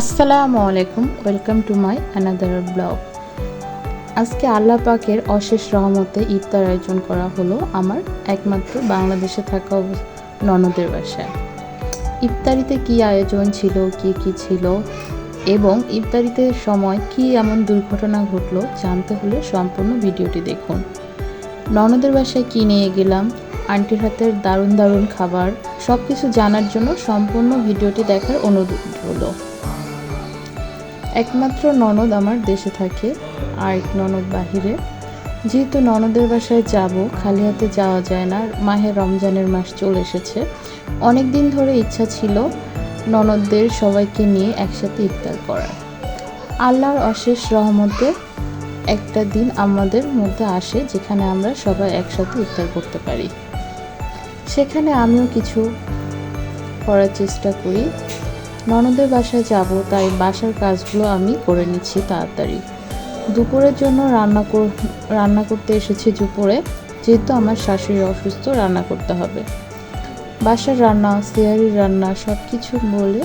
আসসালামু আলাইকুম welcome to my another blog আজকে আল্লাহ পাকের অশেষ রহমতে ইফতার আয়োজন করা হলো আমার একমাত্র বাংলাদেশে থাকা ননদের বাসায়। ইফতারিতে কি আয়োজন ছিল, কি কি ছিল, এবং ইফতারিতে সময় কি এমন দুর্ঘটনা ঘটলো জানতে হলে সম্পূর্ণ ভিডিওটি দেখুন। ননদের বাসায় কি নিয়ে গেলাম, আন্টির হাতের দারুণ দারুণ খাবার সব কিছু জানার জন্য সম্পূর্ণ ভিডিওটি দেখার অনুরোধ হলো একমাত্র ননদ আমার দেশে থাকে, আর এক ননদ বাহিরে। যেহেতু ননদের বাসায় যাব, খালি হাতে যাওয়া যায় না, মাহে রমজানের মাস চলে এসেছে। অনেক দিন ধরে ইচ্ছা ছিল ননদদের সবাইকে নিয়ে একসাথে ইফতার করার। আল্লাহর অশেষ রহমতে একটা দিন আমাদের মধ্যে আসে, যেখানে আমরা সবাই একসাথে ইফতার করতে পারি। সেখানে আমিও কিছু করার চেষ্টা করি। ননদের বাসায় যাব, তাই বাসার কাজগুলো আমি করে নিচ্ছি তাড়াতাড়ি। দুপুরের জন্য রান্না রান্না করতে এসেছি দুপুরে, যেহেতু আমার শাশুড়ি অসুস্থ, রান্না করতে হবে। বাসার রান্না, সিয়ারির রান্না সব কিছু বলে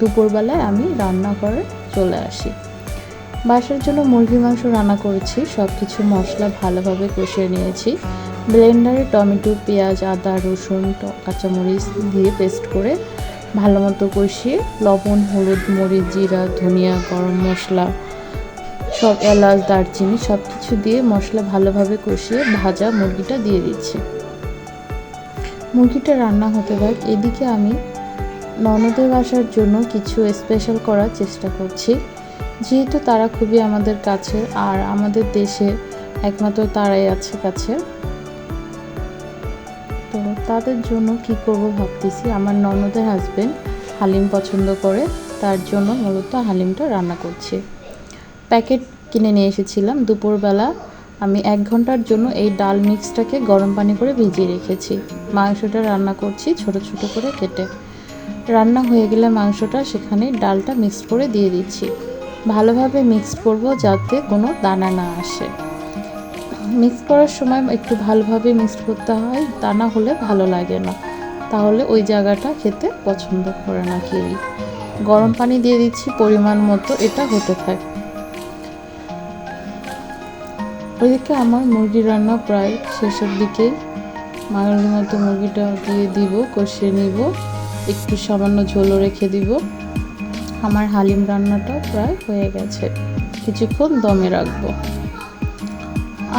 দুপুরবেলায় আমি রান্না করে চলে আসি। বাসার জন্য মুরগি মাংস রান্না করেছি সব কিছু মশলা ভালোভাবে কষিয়ে নিয়েছি। ব্লেন্ডারে টমেটো, পেঁয়াজ, আদা, রসুন কাঁচামরিচ দিয়ে পেস্ট করে ভালো মতো কষিয়ে লবণ, হলুদ, মরিচ, জিরা, ধনিয়া, গরম মশলা, সব এলাচ, দারচিনি সব কিছু দিয়ে মশলা ভালোভাবে কষিয়ে ভাজা মুরগিটা দিয়ে দিচ্ছি। মুরগিটা রান্না হতে থাক, এদিকে আমি ননদের বাসার জন্য কিছু স্পেশাল করার চেষ্টা করছি। যেহেতু তারা খুবই আমাদের কাছে আর আমাদের দেশে একমাত্র তারাই আছে কাছে। তাদের জন্য কি করব ভাবতেছি। আমার ননদের হাজবেন্ড হালিম পছন্দ করে, তার জন্য মূলত হালিমটা রান্না করছি। প্যাকেট কিনে নিয়ে এসেছিলাম। দুপুরবেলা আমি এক ঘণ্টার জন্য এই ডাল মিক্সটাকে গরম পানি করে ভিজিয়ে রেখেছি। মাংসটা রান্না করছি ছোট ছোট করে কেটে। রান্না হয়ে গেলে মাংসটা সেখানে ডালটা মিক্স করে দিয়ে দিচ্ছি। ভালোভাবে মিক্স করব যাতে কোনো দানা না আসে। মিক্স করার সময় একটু ভালোভাবে মিক্স করতে হয়, তা না হলে ভালো লাগে না। তাহলে ওই জায়গাটা খেতে পছন্দ করে না কেউই গরম পানি দিয়ে দিচ্ছি, পরিমাণ মতো এটা হতে থাকে। ওইদিকে আমার মুরগি রান্না প্রায় শেষের দিকে। মাংসের মতো মুরগিটা দিয়ে দিব, কষিয়ে নিব, একটু সামান্য ঝোলও রেখে দিব। আমার হালিম রান্নাটা প্রায় হয়ে গেছে। কিছুক্ষণ দমে রাখব।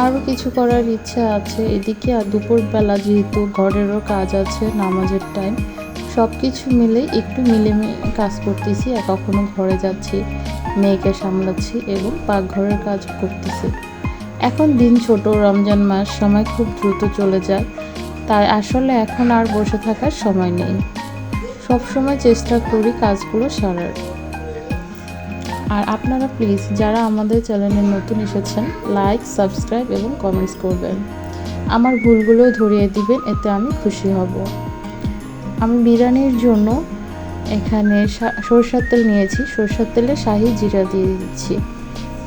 আরও কিছু করার ইচ্ছা আছে। এদিকে আর দুপুরবেলা যেহেতু ঘরেরও কাজ আছে, নামাজের টাইম সব কিছু মিলে একটু মিলে কাজ করতেছি, আর কখনো ঘরে যাচ্ছি, মেয়েকে সামলাচ্ছি এবং পাকঘরের কাজ করতেছি। এখন দিন ছোট, রমজান মাস, সময় খুব দ্রুত চলে যায়। তাই আসলে এখন আর বসে থাকার সময় নেই। সব সময় চেষ্টা করি কাজগুলো সারার। আর আপনারা প্লিজ যারা আমাদের চ্যানেলে নতুন এসেছেন লাইক সাবস্ক্রাইব এবং কমেন্টস করবেন। আমার ভুলগুলো ধরিয়ে দিবেন, এতে আমি খুশি হব। আমি বিরিয়ানির জন্য এখানে সরষের তেল নিয়েছি। সরষের তেলে শাহি জিরা দিয়ে দিচ্ছি।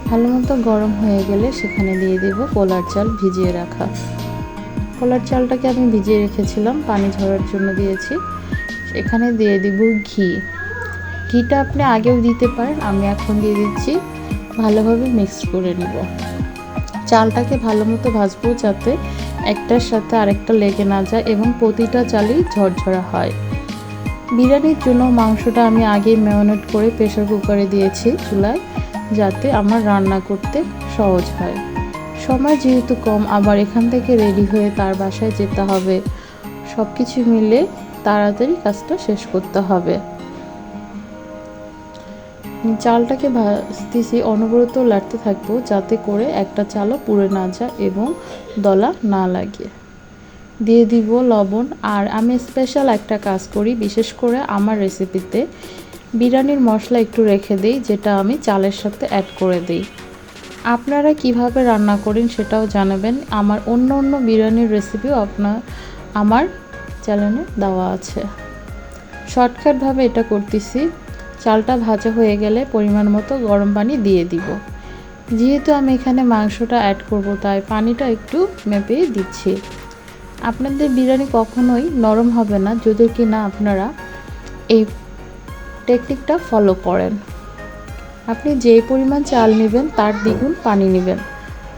ভালো মতো গরম হয়ে গেলে সেখানে দিয়ে দেব পোলার চাল ভিজিয়ে রাখা। পোলার চালটাকে আমি ভিজিয়ে রেখেছিলাম, পানি ঝরার জন্য দিয়েছি। এখানে দিয়ে দিব ঘি। ঘিটা আপনি আগেও দিতে পারেন, আমি এখন দিয়ে দিচ্ছি। ভালোভাবে মিক্স করে নিব। চালটাকে ভালো মতো ভাজবো যাতে একটার সাথে আরেকটা লেগে না যায় এবং প্রতিটা চালই ঝরঝরা হয়। বিরিয়ানির জন্য মাংসটা আমি আগে ম্যারিনেট করে প্রেশার কুকারে দিয়েছি চুলায়, যাতে আমার রান্না করতে সহজ হয়। সময় যেহেতু কম, আবার এখান থেকে রেডি হয়ে তার বাসায় যেতে হবে। সব কিছু মিলে তাড়াতাড়ি কাজটা শেষ করতে হবে। চালটাকে ভাজতেছি, অনবরত লাড়তে থাকব যাতে করে একটা চালও পুড়ে না যায় এবং দলা না লাগে। দিয়ে দিব লবণ আর আমি স্পেশাল একটা কাজ করি, বিশেষ করে আমার রেসিপিতে বিরিয়ানির মশলা একটু রেখে দিই, যেটা আমি চালের সাথে অ্যাড করে দিই। আপনারা কীভাবে রান্না করেন সেটাও জানাবেন। আমার অন্য অন্য বিরিয়ানির রেসিপিও আপনার আমার চ্যানেলে দেওয়া আছে। শর্টকাটভাবে এটা করতেছি। চালটা ভাজা হয়ে গেলে পরিমাণ মতো গরম পানি দিয়ে দিব। যেহেতু আমি এখানে মাংসটা অ্যাড করব, তাই পানিটা একটু মেপে দিচ্ছি। আপনাদের বিরিয়ানি কখনোই নরম হবে না, যদি কি না আপনারা এই টেকনিকটা ফলো করেন। আপনি যেই পরিমাণ চাল নেবেন, তার দ্বিগুণ পানি নেবেন,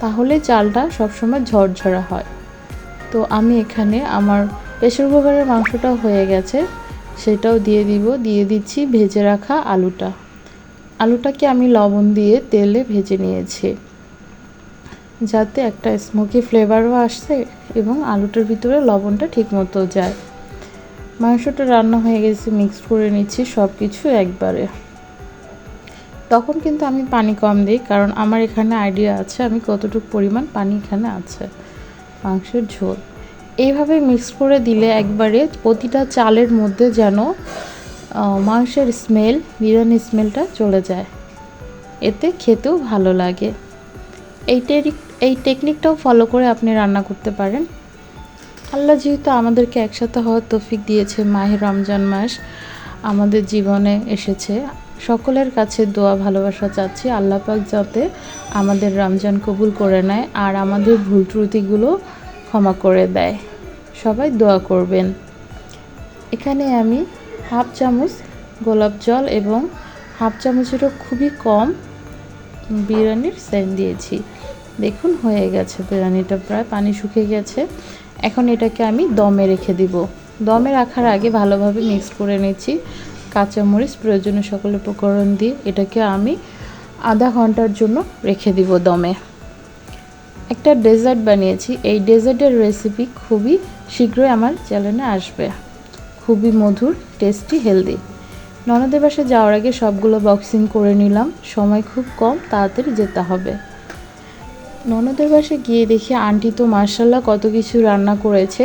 তাহলে চালটা সবসময় ঝরঝরা হয়। তো আমি এখানে আমার প্রেশার কুকারের মাংসটাও হয়ে গেছে। সেটাও দিয়ে দিব। দিয়ে দিচ্ছি ভেজে রাখা আলুটা। আলুটাকে আমি লবণ দিয়ে তেলে ভেজে নিয়েছি। যাতে একটা স্মোকি ফ্লেভারও আসছে এবং আলুটার ভিতরে লবণটা ঠিকমতো যায়। মাংসটা রান্না হয়ে গেছে মিক্সড করে নিচ্ছি সব কিছু একবারে। তখন কিন্তু আমি পানি কম দিই, কারণ আমার এখানে আইডিয়া আছে আমি কতটুকু পরিমাণ পানি এখানে আছে। মাংসের ঝোল। এইভাবে মিক্স করে দিলে একবারে প্রতিটা চালের মধ্যে যেন মাংসের স্মেল বিরিয়ানি স্মেলটা চলে যায়। এতে খেতেও ভালো লাগে। এই এই টেকনিকটাও ফলো করে আপনি রান্না করতে পারেন। আল্লাহ যেহেতু আমাদেরকে একসাথে হওয়ার তৌফিক দিয়েছে মাহে রমজান মাস, আমাদের জীবনে এসেছে। সকলের কাছে দোয়া, ভালোবাসা চাচ্ছি। আল্লাহ পাক যাতে আমাদের রমজান কবুল করে নেয় আর আমাদের ভুল ত্রুটিগুলো ক্ষমা করে দেয়। সবাই দোয়া করবেন। এখানে আমি হাফ চামচ গোলাপ জল এবং হাফ চামচেরও খুবই কম বিরিয়ানির সেন্ট দিয়েছি। দেখুন, হয়ে গেছে বিরিয়ানিটা, প্রায় পানি শুকিয়ে গেছে। এখন এটাকে আমি দমে রেখে দিব। দমে রাখার আগে ভালোভাবে মিক্স করে নিচ্ছি। কাঁচামরিচ, প্রয়োজনীয় সকল উপকরণ দিয়ে এটাকে আমি আধা ঘণ্টার জন্য রেখে দিব দমে। একটা ডেজার্ট বানিয়েছি। এই ডেজার্টের রেসিপি খুবই শীঘ্রই আমার চ্যানেলে আসবে। খুবই মধুর টেস্টি হেলদি ননদের বাসে যাওয়ার আগে সবগুলো বক্সিং করে নিলাম। সময় খুব কম, তাড়াতাড়ি যেতে হবে। ননদের বাসে গিয়ে দেখি আন্টি তো মার্শাল্লাহ কত কিছু রান্না করেছে।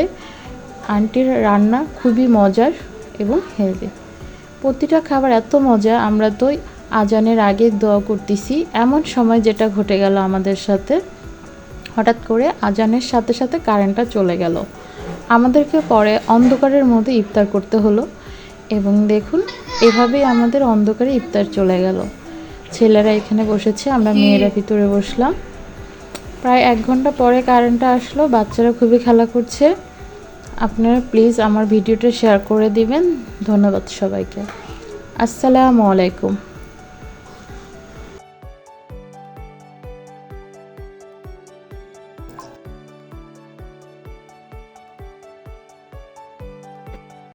আন্টির রান্না খুবই মজার এবং হেলদি প্রতিটা খাবার এত মজা, আমরা তো আজানের আগে দোয়া করতেছি। এমন সময় যেটা ঘটে গেল আমাদের সাথে হঠাৎ করে আজানের সাথে সাথে কারেন্টটা চলে গেল। আমাদেরকে পরে অন্ধকারের মধ্যে ইফতার করতে হলো এবং দেখুন এভাবেই আমাদের অন্ধকারে ইফতার চলে গেল। ছেলেরা এখানে বসেছে আমরা মেয়েরা ভিতরে বসলাম। প্রায় এক ঘণ্টা পরে কারেন্টটা আসলো বাচ্চারা খুবই খেলা করছে। আপনারা প্লিজ আমার ভিডিওটা শেয়ার করে দিবেন। ধন্যবাদ সবাইকে। আসসালামু আলাইকুম।